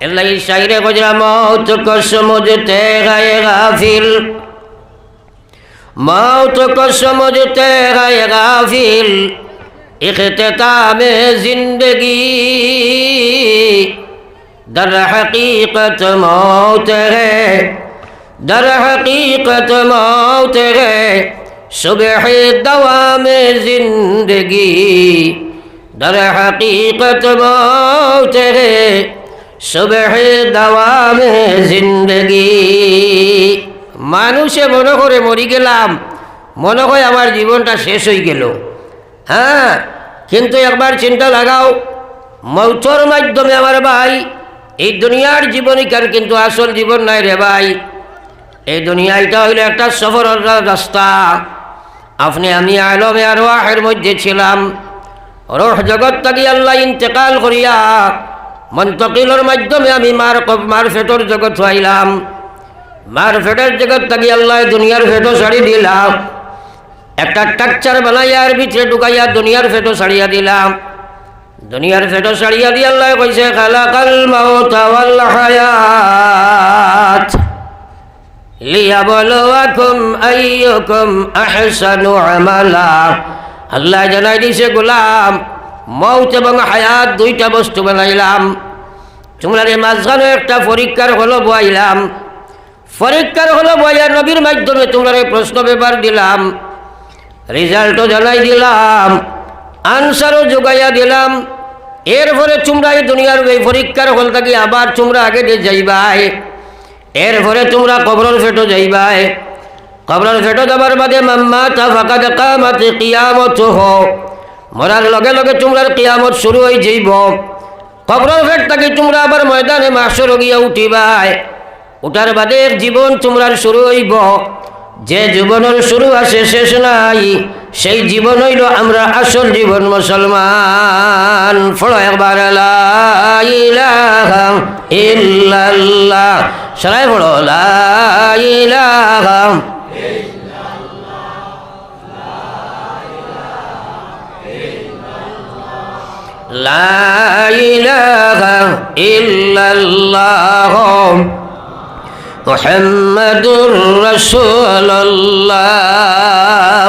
এল্লাই সাইরে গজরা মৌত কসমুজতে গায়ে গাফিল মৌত কসমুজতে গায়ে গাফিল ইখতামে জিন্দগি در حقیقت موت ہے در حقیقت موت ہے صبح دوام زندگی در حقیقت موت ہے সুবহ দাওয়ামে জিন্দগি। মানুষে মনে করে মরি গেলাম, মনে হয় আমার জীবনটা শেষ হয়ে গেল। হ্যাঁ কিন্তু একবার চিন্তা লাগাও মৌতর মাধ্যমে আমার ভাই, এই দুনিয়ার জীবনিকার কিন্তু আসল জীবন নাই রে ভাই। এই দুনিয়াটা হইল একটা সফরের রাস্তা। আপনি, আমি আলমে আর ওয়াহের মধ্যে ছিলাম। রোহ জগৎ থাকি আল্লাহ ইন্তেকাল করিয়া মন্তকিলের মাধ্যমে আমি মার মার ফেটর জগৎ হইলাম মার ফেটের জগৎ থাকি আল্লাহ দুনিয়ার ফেটো ছাড়ি দিলাম। একটা টাকচার বানাইয়ার ভিতরে ঢুকাইয়া দুনিয়ার ফেটো ছাড়িয়া দিলাম। দুনিয়ার ফেটো ছাড়িয়া দিয়ে আল্লাহ কইছে, খালাকাল মাউতা ওয়াল হায়াত। লিয়াবলুয়াকুম আইয়ুকুম আহসানু আমালা। আল্লাহ জানাই দিছে, গোলাম মৌত এবং হায়াত দুইটা বস্তু বানাইলাম। তোমরা মাঝখানে একটা পরীক্ষার হলো বয়াইলাম পরীক্ষার হলো বয়া নবীর মাধ্যমে তোমরা প্রশ্ন পেপার দিলাম। রেজাল্টও জানাই দিলাম, আনসারও যোগাইয়া দিলাম। এরপরে তোমরা এই দুনিয়ার এই পরীক্ষার হল থাকি আবার তোমরা আগে দিয়ে যাইবাই। এরপরে তোমরা কবরের ফেটো যাইবাই। কবরের ফেটো যাবার বাদে মাম্মা তা ফাঁকা দেখা মাতে কিয়ামত হোক মরার লগে লগে তোমরার কিয়ামত শুরু হয়ে যাইব। কবরের থাকি তোমরা আবার ময়দানে মাসর গিয়া উঠিবাই। উঠার বাদে জীবন তোমরার শুরু হইব। যে জীবনের শুরু আছে শেষ নাই, সেই জীবন হইল আমরা আসল জীবন মুসলমান। ফলো একবার সবাই ফলো লা لا إله إلا الله محمد رسول الله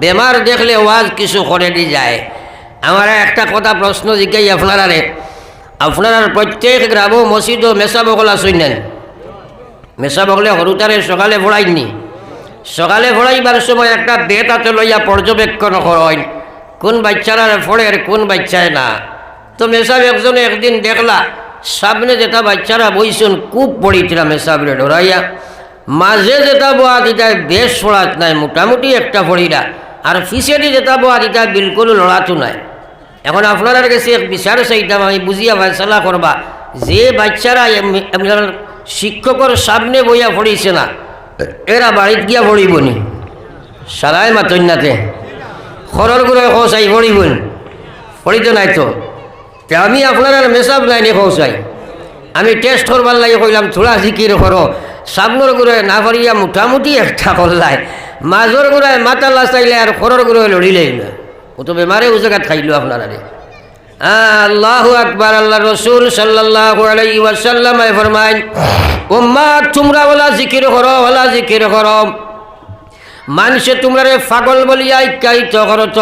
বেমার দেখলে ওয়াজ কিছু করে দি যায় আমার একটা কথা প্রশ্ন জিজ্ঞাই আপনারা রে আপনারা প্রত্যেক গ্রাম মসজিদ ও মেসা বগলা শুনেন মেসা বগলে হরুতারে সকালে পড়াইনি সকালে পড়াইবার সময় একটা বেত হাতে লইয়া পর্যবেক্ষণ করেন কোন বাচ্চারা আর কোন বাচ্চায় না। তো মেসাব একজনে একদিন দেখলা, সামনে যেটা বাচ্চারা বইছেন খুব পড়িছিলা মেসাবরে ডরাইয়া। মাঝে যেটা বোয়া দিতা বেশ পড়াত নাই, মোটামুটি একটা পড়িলা আর ফিসেটি যেটা বোয়া দিতা বিলকুল লড়াতো নাই। এখন আপনার কাছে বিচার চাইতাম, আমি বুঝিয়া ফয়সলা করবা, যে বাচ্চারা শিক্ষকর সামনে বইয়া পড়িছে না, এরা বাড়িত গিয়া পড়িবনি। সারাই মাতন্যাতে খরর করে খসাই পড়িবন পড়িতে নাই তো। আমি আপনার আর মেসাব নাই নি খসাই আমি টেস্ট করবার লাগে কইলাম থোড়া জিকির করো সামনের গুড়ে না পারিয়া মোটামুটি একটা করলাই মাজর গুড়ায় মাথা লাচাইলে আর খরর গুড়ে লড়িলেই না। ও তো বেমারে ও জায়গাত খাইলো আপনারা আল্লাহু আকবার আল্লাহ রসুল সাল্লাল্লাহু আলাইহি ওয়াসাল্লাম ফরমাইন উম্মা তোমরা ওলা জিকির করো ওলা জিকির করো মানুষে তোমরা পাগল বলিয়া ইকায়িত করত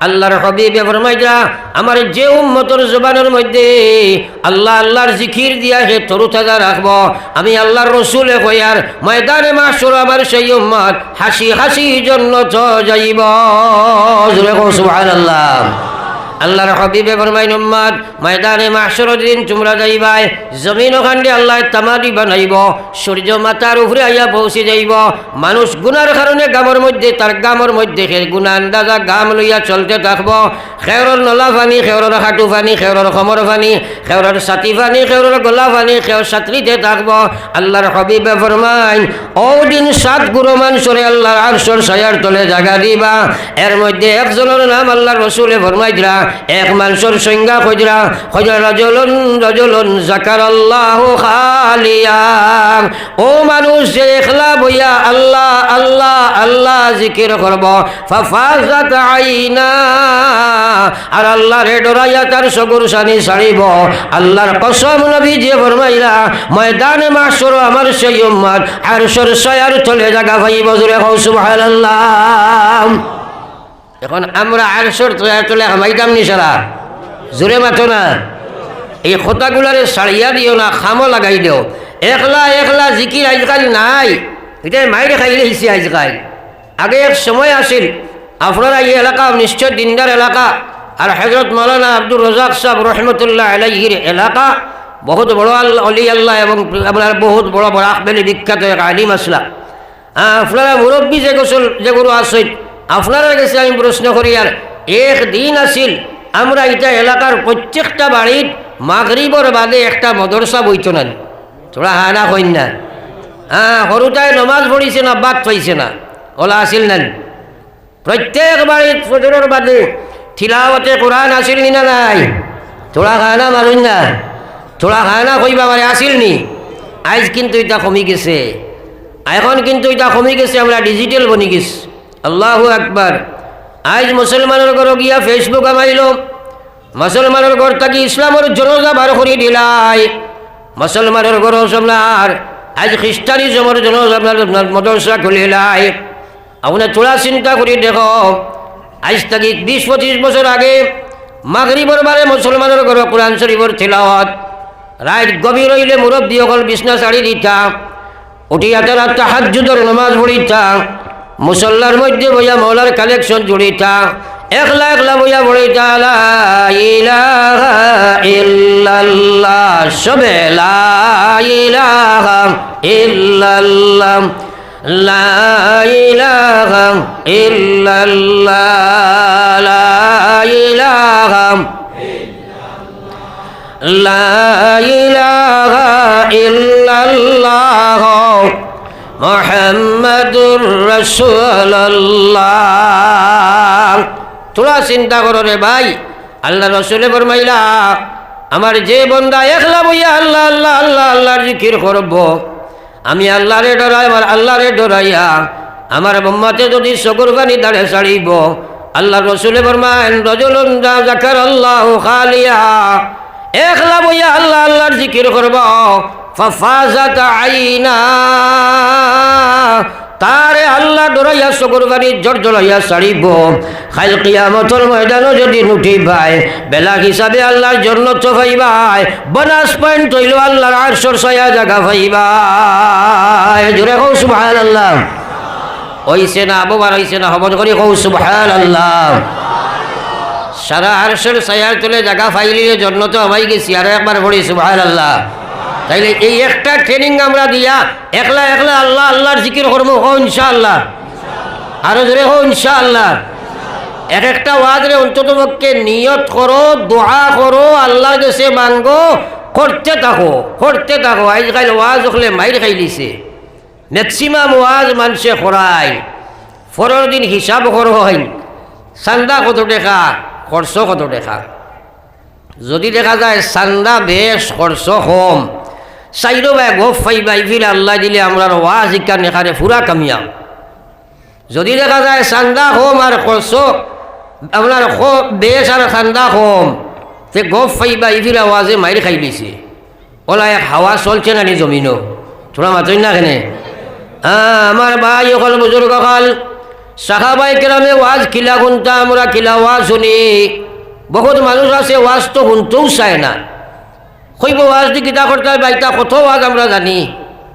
আল্লাহর হবিবে ফরমাইদা আমার যে উম্মতর জবানের মধ্যে আল্লাহ আল্লাহর জিকির দিয়া হে তরু তাজা রাখব। আমি আল্লাহর রসুলে কয়ার ময়দানে মাসুর আমার সেই উম্মত হাসি হাসি জন্য যাইব। সুবহানাল্লাহ। আল্লাহর হবিবে ফরমাইন, উম্মাদ, ময়দানে মাসর দিন তোমরা যাইবাই, জমিন ওখানে আল্লাহ তামারি বানাইব, সূর্য মাতার উপরে আইয়া পৌঁছে যাইব। মানুষ গুনার কারণে গামর মধ্যে, তার গামর মধ্যে সে গুণা আন্দাজা গাম লইয়া চলতে থাকব। খেওরের নলা পানি খেওরের হাঁটু পানি খেওরের খমর পানি খেওরের ছাতি পানি খেওরের গোলা পানি খেও ছাত্রীতে থাকব। আল্লাহর হবিবে ফরমাইন ও দিন সাত গুরু মানুষরে আল্লাহর আরশর সায়ার তলে জাগা দিবা। এর মধ্যে একজনের নাম আল্লাহর রসুলে ফরমাইতরা এক মানুষের সংজ্ঞা খজরা খজরা রজলন রজলন জাকার আল্লাহ খালিয়া ও মানুষ, যে একলা বইয়া আল্লাহ আল্লাহ আল্লাহ জিকির করব, ফাফাজাত আইনা। আর আল্লাহ রে ডরাইয়া তার সগুর সানি ছাড়িব। আল্লাহর কসম নবী যে ফরমাইলা, ময়দানে মাসর আমার সেই উম্মাদ, আর সর সয়ার চলে জাগা ভাই বজরে হও সুবহানাল্লাহ। এখন আমরা আরশর চলে হামাইতাম নি সারা জোরে মাথো না। এই খোতাগুলারে সারিয়া দিও না, খামো লাগাই দিও। একলা একলা জিকির আজকাল নাই। এটা মাইরে খাইলে হিসি আজকাল। আগে এক সময় আসিল আপনারা এই এলাকা নিশ্চয় দিনদার এলাকা। আর হজরত মৌলানা আব্দুর রজাক সাহেব রহমতুল্লাহ আলাইহির এলাকা, বহুত বড় অলি আল্লাহ এবং আপনার বহুত বড় বড় আখবেলি বিখ্যাত এক আলিম আসলা। আপনারা মুরব্বী যে গোসল যেগুলো আসইত আপনারা কাছে আমি প্রশ্ন করি, আর এক দিন আসিল আমরা এটা এলাকার প্রত্যেকটা বাড়ির মাগরিবর বাদে একটা মদরসা বইত না। তোরা হানা কইন না। হ্যাঁ সৰুতাই নমাজ পঢ়িছে না, বাদ পাইছে না। ওলা আছিল না। প্রত্যেক বাড়িত ফজরের বাদে থিলাওয়াতে কোরআন আছিল নি না নাই? তোরা খানা মারুন না। তোরা খানা কইবা মানে আছিল নি? আজ কিন্তু এটা কমি গেছে। এখন কিন্তু এটা কমি গেছে, আমরা ডিজিটাল বনি গেছি। আল্লাহু আকবার। আজ মুসলমানের ঘর গিয়া ফেসবুক আমাইল মুসলমানের ঘর থাকি ইসলামের জনজা বার করে দিলাই। মুসলমানের ঘর আপনার, আজ খ্রিস্টানিজমের আপনার মদরসা খুলিলাই। আপনার তোলা চিন্তা করে দেখো, আজ থাকি বিশ পঁচিশ বছর আগে মাগরিবর বারে মুসলমানের ঘর কোরআন শরীফর ছিলাওয়াত রাত গভীর হইলে মুরব্বী অকল বিছনা শাড়ি দিতা, উঠিয়া তারা তাহাজুদর নমাজ পড়িতা মুসল্লার মধ্যে বইয়া মৌলার কালেকশন জুড়িতা। এক লাখ বইয়া বড়িতা ইল্লাল্লাহ, সবে লাইলাহাম ইল্লাল্লাহ লাইলাহাম ইল্লাল্লাহ মোহাম্মদুর রসুল্লাহ তোরা চিন্তা করো রে ভাই, আল্লাহ রসুলে ফরমাইলা, আমার যে বন্দা একলা বইয়া আল্লাহ আল্লাহ আল্লাহ, আল্লাহর জিকির করব, আমি আল্লাহরে ডরাই, আমার আল্লাহরে ডরাইয়া, আমার মোম্মাতে যদি চকুর পানি দাঁড়ে ছাড়িব, আল্লাহ রসুলে ফরমাইন রজলুন জাকার আল্লাহ খালিয়া, একলা বইয়া আল্লাহ, আল্লাহর জিকির করব ফাফাজাত আইনা। তারে আল্লাহ ডরাইয়া বাড়ি জর জড়াইয়া ছাড়িব। খাইল কিয়ামতর ময়দানও যদি নুঠি ভাই বেলা হিসাবে আল্লাহর জন্য তো ভাইবাই বনাস পয়েন্ট হইল আল্লাহর আটশোর ছয়া জায়গা ভাইবাই জোরে কৌ সুবহান আল্লাহ হইছে না আববার হইছে না হবন করি কৌ সুবহান আল্লাহ সারা আরশের সায়ার তুলে জায়গা ফাইলির জন্য তো আমাই গেছি, আরও একবার পড়ি সুবহান আল্লাহ তাইলে এই একটা ট্রেনিং আমরা দিয়া একলা একলা আল্লাহ, আল্লাহর জিকির করব, হো ইনশাআল্লাহ। আরও জোরে হো ইনশাআল্লাহ। এক একটা ওয়াজরে অন্তত পক্ষে নিয়ত করো, দোয়া করো, আল্লাহর কাছে মাঙ্গো, করতে থাকো করতে থাকো। আজকাল ওয়াজ হলে মাইর খাই দিছে। ম্যাক্সিমাম ওয়াজ মানুষে করায়। ফরের দিন হিসাব কর হয়। চান্দা কত টাকা, খরচ কত টাকা? যদি দেখা যায় চান্দা বেশ খরচ কম। চাইরো বাই গোফ পাইবা ইফিলে আল্লাহ দিলে আমরা ওয়াজ ইকান এখানে ফুরা কামিয়াম যদি দেখা যায় চান্দা কম আর খরচ আপনার বেশ আর চান্দা কম তে গোফ পাইবা ইফিলে ওয়াজে মাইর খাই দিছে। ওলা এক হাওয়া চলছে না নি জমিনও। থোড়া মাতই না কেনে? হ্যাঁ আমার ভাই অকল বুজুর্গ কাল সাহাবাই কেরামে ওয়াজ কিলা শুনতা আমরা কিলা ওয়াজ শুনি। বহুত মানুষ আছে, ওয়াজ তো শুনতেও চায় না। কইব ওয়াজ দি কিতা করতে বাইতা কত ওয়াজ আমরা জানি।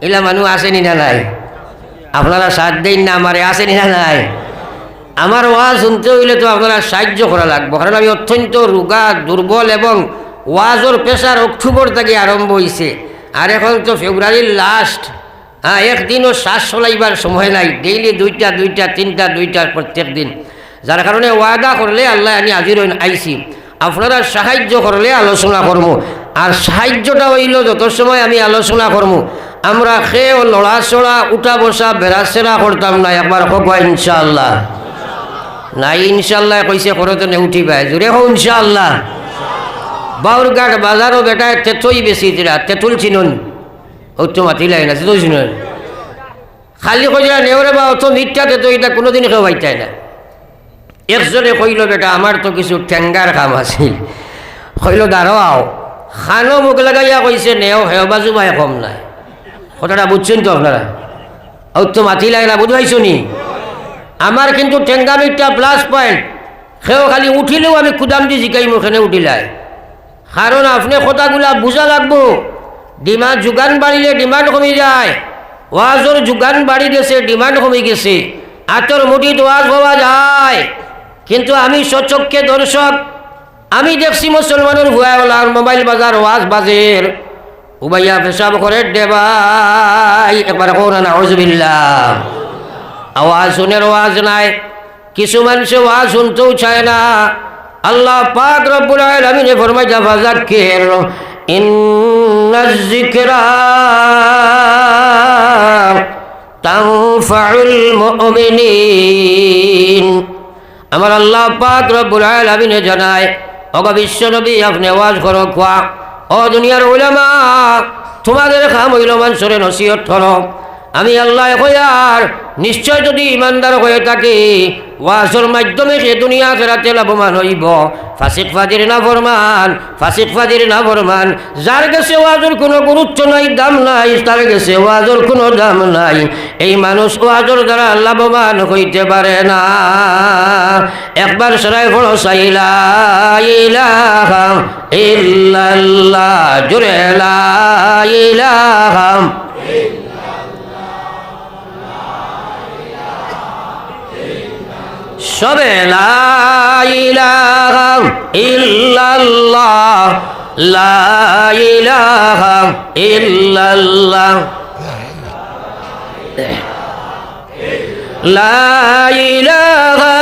এলা মানুষ আসেনি না নাই? আপনারা সাথ দেন না আমারে আসেনি না নাই? আমার ওয়াজ শুনতে হইলে তো আপনারা সাহায্য করা লাগবে, কারণ আমি অত্যন্ত রোগা, দুর্বল এবং ওয়াজর পেশার অক্টোবর থেকে আরম্ভ হয়েছে আর এখন তো ফেব্রুয়ারির লাস্ট হ্যাঁ একদিনও শ্বাস চলাইবার সময় নাই। ডেইলি দুইটা দুইটা, তিনটা দুইটা প্রত্যেক দিন। যার কারণে ওয়াদা করলে আল্লাহ আমি আজির আইছি। আপনারা সাহায্য করলে আলোচনা করব। আর সাহায্যটা হইল যত সময় আমি আলোচনা করব আমরা খেয়ে লড়াচড়া উঠা বসা বেড়াচেরা করতাম না, একবার হোক ইনশাআল্লাহ। নাই ইনশাল্লাহ কইছে করতে নে পায় জোরে হো ইনশাল্লাহ বাউরঘাট বাজারও বেটায় তেতই বেশি দিলা তেতুল চিনুন। ও তো মাতিলাই না, তেতুল চিনুন। খালি কইলা নেওরে বা, অত মিথ্যা তেতো এটা কোনোদিন কেউ পাইতাই না। একজনে কইল, বেটা, আমার তো কিছু ঠেঙ্গার কাম আছিল কইল, দাঁড়াও। খানো মুখ লাগাইয়া কইছে নেও, হেও বাজু বাই কম নাই। কথাটা বুঝছেন তো আপনারা? ও তো মাতিলাই না বুঝবাইছো নি? আমার কিন্তু টেঙ্গামিটা প্লাস পয়েন্ট সেও খালি উঠিলেও আমি কুদাম দি জিকাই মুখেনে উঠিলাই। কারণ আপনি কথাগুলা বুঝা লাগবো। ডিমান্ড যোগান বাড়িলে ডিমান্ড কমি যায়। ওয়াজর যোগান বাড়ি গেছে ডিমান্ড কমি গেছে। আতর মুঠিত ওয়াজ হওয়া যায়। কিন্তু আমি সচক্ষে দর্শক আমি দেখছি মুসলমানের ভুয়াওয়ালার মোবাইল বাজার ওয়াজ বাজের। উবাইয়া পেশাব করে দেবাই একবার কোন না হজবিল্লাহ আওয়াজ শুনের ওয়াজ নাই। কিছু মানুষে ওয়াজ শুনতেও চায় না। আল্লাহ পাক রব্বুল আলামিন ফরমায়, যা ফাযাক্কির ইন্নাজ যিকরা তানফাউল মুমিনিন। আমার আল্লাহ পাক রব্বুল আলামিন জানায় অগা বিশ্ব নবী আপনি আওয়াজ করো খোয়া ও দুনিয়ার উলামা, তোমাদের খাম হইল মানুষের নসিহত করো আমি আল্লাহ কয়ার নিশ্চয় যদি ইমানদার হয়ে থাকে ওয়াজের মাধ্যমে সে দুনিয়া ফেরাতে লাভবান হইব। ফাসিক ফাজির না ফরমান, ফাসিক ফাজির না ফরমান। যার কাছে ওয়াজের কোনো গুরুত্ব নাই, দাম নাই, তার কাছে ওয়াজের কোনো দাম নাই। এই মানুষ ওয়াজের দ্বারা লাভবান হইতে পারে না। একবার সরাই বড় সাইলা ইলাহা ইল্লাল্লাহ জুরে সবে ইল্লাল্লাহ লাইলাহা ইল্লাল্লাহ। লাইলাহা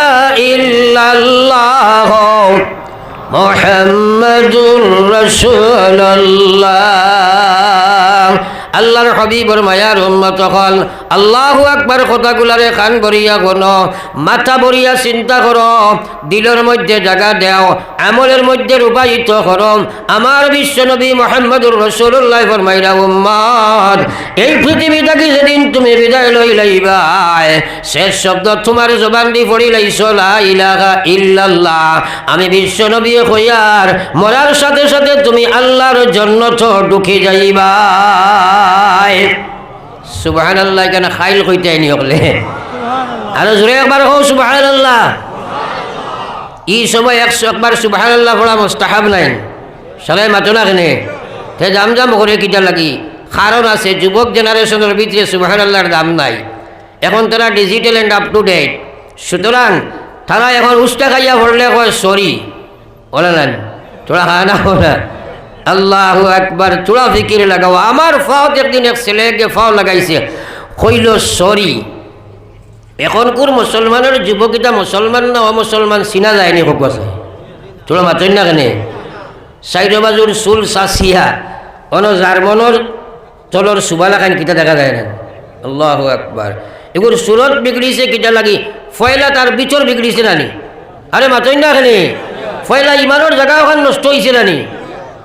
ইল্লাল্লাহ মুহাম্মাদুর রাসূলুল্লাহ। আল্লাহর হবিবর মায়ার উম্মত হল আল্লাহ আকবার কথাগুলারে কান ভরিয়া গণ মাথা ভরিয়া চিন্তা কর, দিলের মধ্যে জাগা দেও, আমলের মধ্যে রূপায়িত কর। আমার বিশ্বনবী মোহাম্মদুর রসুল্লাহ ফরমাইরা, উম্মদ, এই পৃথিবী থাকি যেদিন তুমি বিদায় লই লইবাই, শেষ শব্দ তোমার জবান দি পড়ি লাইছ ইলাহা ইল্লাল্লাহ। আমি বিশ্বনবী কইয়ার মরার সাথে সাথে তুমি আল্লাহর জন্য ঢুকে যাইবা সুবাহান আল্লাহ কেন খাইল কইতে আইনি হকলে? আরও জোরে একবার হো সুবাহান ই সময় একশো একবার সুবাহান আল্লাহ পড়া মোস্তাহাব নাই। সবাই মাতো না কেনে? তে জাম জাম করে কিটা লাগি। কারণ আছে, যুবক জেনারেশনের ভিতরে সুবাহান আল্লাহর দাম নাই। এখন তারা digital and up to date সুতরাং তারা এখন উস্তা খাইয়া পড়লে কয় সরি বলে নেন তোরা খায় না আল্লাহ একবার চূড়া ফিকির লাগাও। আমার ফাও একদিন এক ছেলেকে ফাও লাগাইছে। কইল, সরি। এখনকার মুসলমানের যুবকিটা মুসলমান না অমুসলমান চিনা যায়নি খুব আছে? তোরা মাতই না কেনে? চাইর বাজুর চুল চাচিয়া, অন জার্মনৰ তলৰ চুবালা খান কিতা দেখা যায় না আল্লাহ একবার এগুলো চুলত বিগড়িছে কিতা লাগি? ফয়লা তার বিচর বিগড়িছে নানি? আরে মাতই না কেনে? ফয়লা ইমানের জায়গা নষ্ট হয়েছে নানি?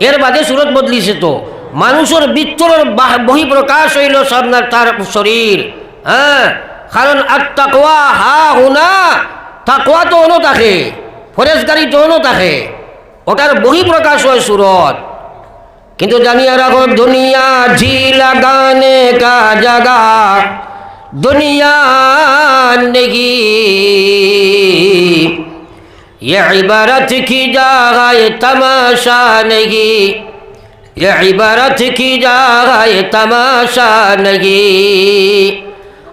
এর বাদে সুরত বদলিছে তো। মানুষের ভিতরের বহি প্রকাশ হইল আপনার তার শরীর হ্যাঁ? কারণ আর তাকওয়া হা হুনা তাকওয়া তো অন্য থাকে ফরেজগারি তো অন্য থাকে ওটার বহি প্রকাশ হয় সুরত। কিন্তু জানিয়ে রাখো, দুনিয়া জি লাগানে কা জাগা, দুনিয়া নেগি। یہ عبارت کی جائے تماشا نہیں یہ عبارت کی جائے تماشا نہیں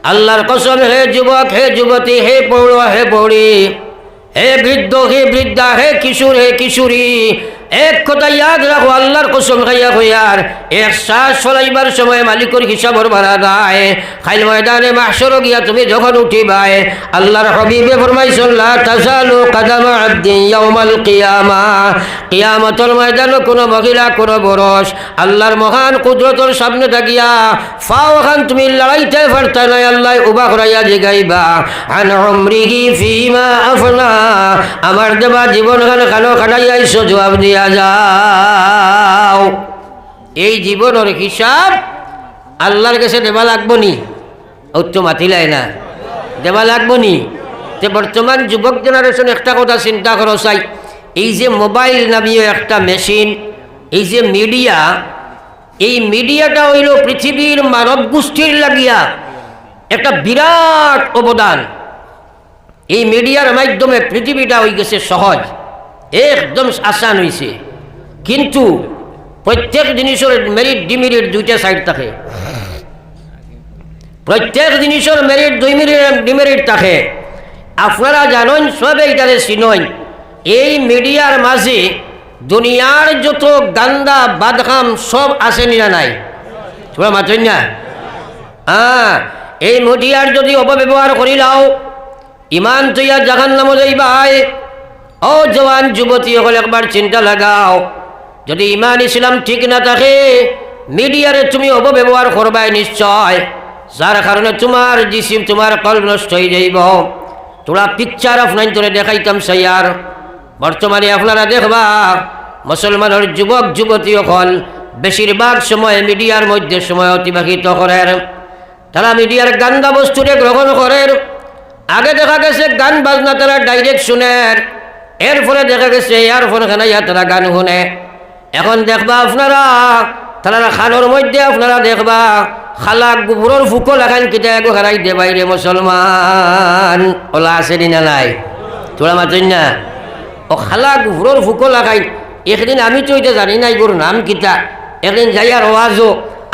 আল্লাহর কসম হে যুবক হে যুবতী হে পৌড় হে পৌড়ি হে বৃদ্ধ হে বৃদ্ধা হে কিশোর হে কিশোরী এক কথা ইয়াদ রাখো, আল্লাহর কসম খাইয়া হইয়ার এক শ্বাস চলাইবার সময় মালিকর হিসাবর ভাড়া দেয়। খাইল ময়দানে মাসর গিয়া তুমি যখন উঠিবাই আল্লাহর হবিবে ফরমাইছেন, লা তাজালু কাদামা কিয়ামা। কিয়ামতের ময়দানে কোনো মহিলা, কোনো বরস আল্লাহর মহান কুদরতর সামনে থাকিয়া ফাও খান, তুমি লড়াইতে পারতা নাই, আল্লাহ উবা করাইয়া জিগাইবা। আন উমরিহি ফিমা আফনা। আমার দেবা জীবন খান খানো কাটাইয়াইছো জবাব দিয়া যাও। এই জীবনের হিসাব আল্লাহর কাছে দেবা লাগবো নি? তো মাতিলাই না। দেবা লাগবো নি? যে বর্তমান যুবক জেনারেশন একটা কথা চিন্তা করো চাই। এই যে মোবাইল নামীয় একটা মেশিন, এই যে মিডিয়া, এই মিডিয়াটা হইল পৃথিবীর মানব গোষ্ঠীর লাগিয়া একটা বিরাট অবদান। এই মিডিয়ার মাধ্যমে পৃথিবীটা হয়ে গেছে সহজ। একদম আসান হয়েছে কিন্তু প্রত্যেক জিনিসের মেরিট ডিমেরিট দুইটা সাইড থাকে। প্রত্যেক জিনিসের মেরিট দুই মিনিট ডিমেরিট থাকে। আপনারা জানেন, সবে এটারে চিনন, এই মিডিয়ার মাঝে দুনিয়ার যত গান্দা, বাদখাম সব আছে না নাই? তোমরা মাতন না? হ্যাঁ এই মিডিয়ার যদি অপব্যবহার করি লাও ইমান তৈয়া জাহান নাম যাইবাই ও জওয়ান যুবতী হল একবার চিন্তা লাগাও। যদি ইমান, ইসলাম ঠিক না থাকে, মিডিয়ারে তুমি অপব্যবহার করবাই নিশ্চয়। যার কারণে তোমার জিসিম, তোমার কল্প নষ্ট হয়ে যাইব। তোরা পিকচার আপনার তোরে দেখাইতাম, সাইয়ার। বর্তমানে আপনারা দেখবা, মুসলমানের যুবক, যুবতী হল বেশিরভাগ সময় মিডিয়ার মধ্যে সময় অতিবাহিত করেন। তারা মিডিয়ার গান্দা বস্তুরে গ্রহণ করেন। আগে দেখা গেছে গান, বাজনা তারা ডাইরেক্ট শুনেন। এর ফলে দেখা গেছে ইয়ারফোন খানাইয়া তারা গান শুনে। এখন দেখবা আপনারা, তারা খানোর মধ্যে আপনারা দেখবা খালা গোবরের ফুকো লাগান কিতা এগো হারাই দে বাইরে মুসলমান ওলা আছে না নাই? তোরা মাতই না? ও খালা গোবরের ফুকো লাগাই একদিন আমি তো এটা জানি নাই গরুর নাম কিতা। একদিন যাইয়ার ওয়াজও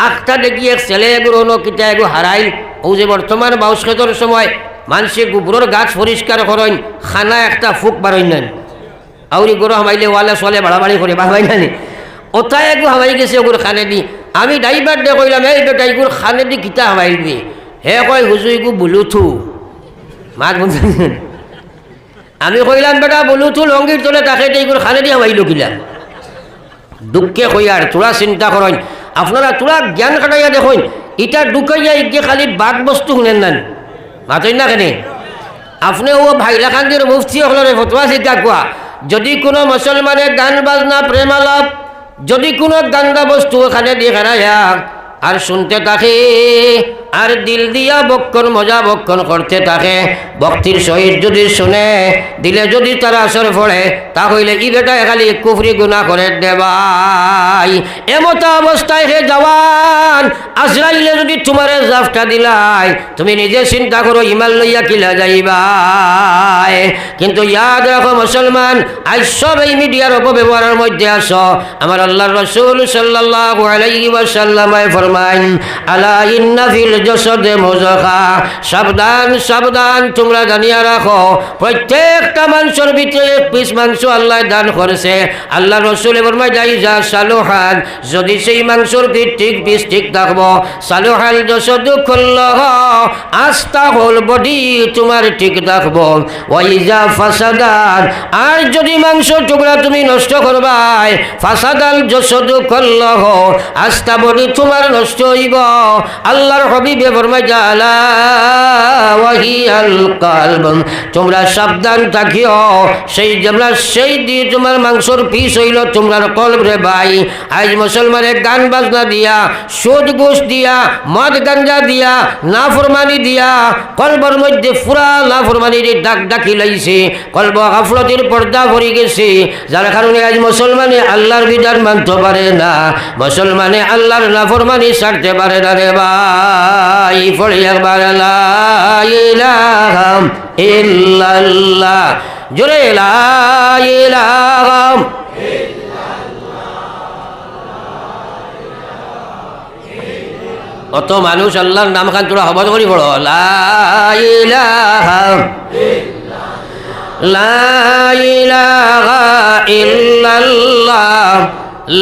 আখটা দেখি এক ছেলে ন কিতা এগো হারাই ও যে বর্তমান বাউস খেতর সময় মানুষে গোবরের গাছ পরিষ্কার করেন খানা একটা ফুক বারইন নেন আউরি গরু হামাইলে ওয়ালে চলে বাড়াবাড়ি করে বাড়াই নানি ওটাই একটু হামাই গেছে ওগুলো খানে দি আমি ড্রাইভার দে কইলাম, এই বেটা এগুলো খানে দি কিতা হামাইবি হে কয় হুজু এগু বুলুথু। মাত বুঝছেন আমি কইলাম, বেটা বুলুথু লঙ্গির তোলে তাকে এইগুলো খানে দি হামাইলো কিলা দুঃখে কইয়ার তোরা চিন্তা করেন আপনারা তোরা জ্ঞান কাটাইয়া দেখুন, ইটা ঢুকাইয়া ইগে খালি বাদ বস্তু শুনেন না? মাতই না কেন? আপনি ও ভাইলাকান্দির মুফতি হলরে ফতোয়া চিন্তা কোয়া যদি কোনো মুসলমানে গান বাজনা প্রেম আলাপ, যদি কোনো গান্দা বস্তু ওখানে দিয়ে আর শুনতে থাকে আর দিল দিয়া বক্ষণ, মজা বক্ষণ করতে থাকে ভক্তির সহিত যদি শুনে, দিলে যদি তারা আসর পড়ে তাহলে ই বেটা খালি কুফরি গুণা করে দেবাই এমতো অবস্থায় হে জওয়ান, আজরাইলে যদি তোমারে জাফটা দিলাই, তুমি নিজে চিন্তা করো ইমান লইয়া কিলা যাইবাই। কিন্তু ইয়াদ রাখো মুসলমান, আজ সব এই মিডিয়ার অপব্যবহারের মধ্যে আসো আমার আল্লাহ রসুল সাল্লাল্লাহু আলাইহি ফরমাইন, আলা ইন্না ফিল জসদে মুজখা। সাবধান সাবধান, তোমরা জানিয়া রাখো, প্রত্যেকটা ভিতরে পিস মাংস আল্লাহ দান করেছে। আল্লাহ রসুল যাই যা সালোহান, যদি সেই মাংসর পিঠ ঠিক পিস ঠিক থাকব। সালোহাল জসদ খুল্ল আস্থা হল বডি তোমার ঠিক থাকব। ওয়াইজা ফাসাদান, আর যদি মাংস টুকরা তুমি নষ্ট করবাই, ফাসাদাল জসদ খুল্ল আস্থা বডি তোমার নষ্ট হইব। আল্লাহর হবিবে ফরমাই জালা তোমরা সাবধান থাকিও। সেই তোমরা সেই দিয়ে তোমার মাংসর হইল ভাই। আজ মুসলমানের গান বাজনা দিয়া সুদ গোস দিয়া মদ গাঞ্জা দিয়া, নাফরমানি দিয়া, কলবর মধ্যে ফুরা নাফরমানির ডাক ডাকি লাইছে কলব পর্দা ভরে গেছে। যার কারণে আজ মুসলমানে আল্লাহর বিধান মানতে পারে না। মুসলমানে আল্লাহর নাফরমানি ছাড়তে পারে না রে ভাই। পড়ে একবার, লা ইলাহা ইল্লাল্লাহ। জোরে লা অত মানুষ আল্লাহর নাম খান তোরা হবত করি পড়ো। লা ইলাহা লা ইলাহা ইল্লাল্লাহ।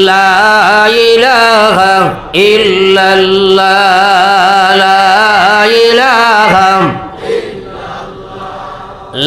লা ইলাহা ইল্লাল্লাহ।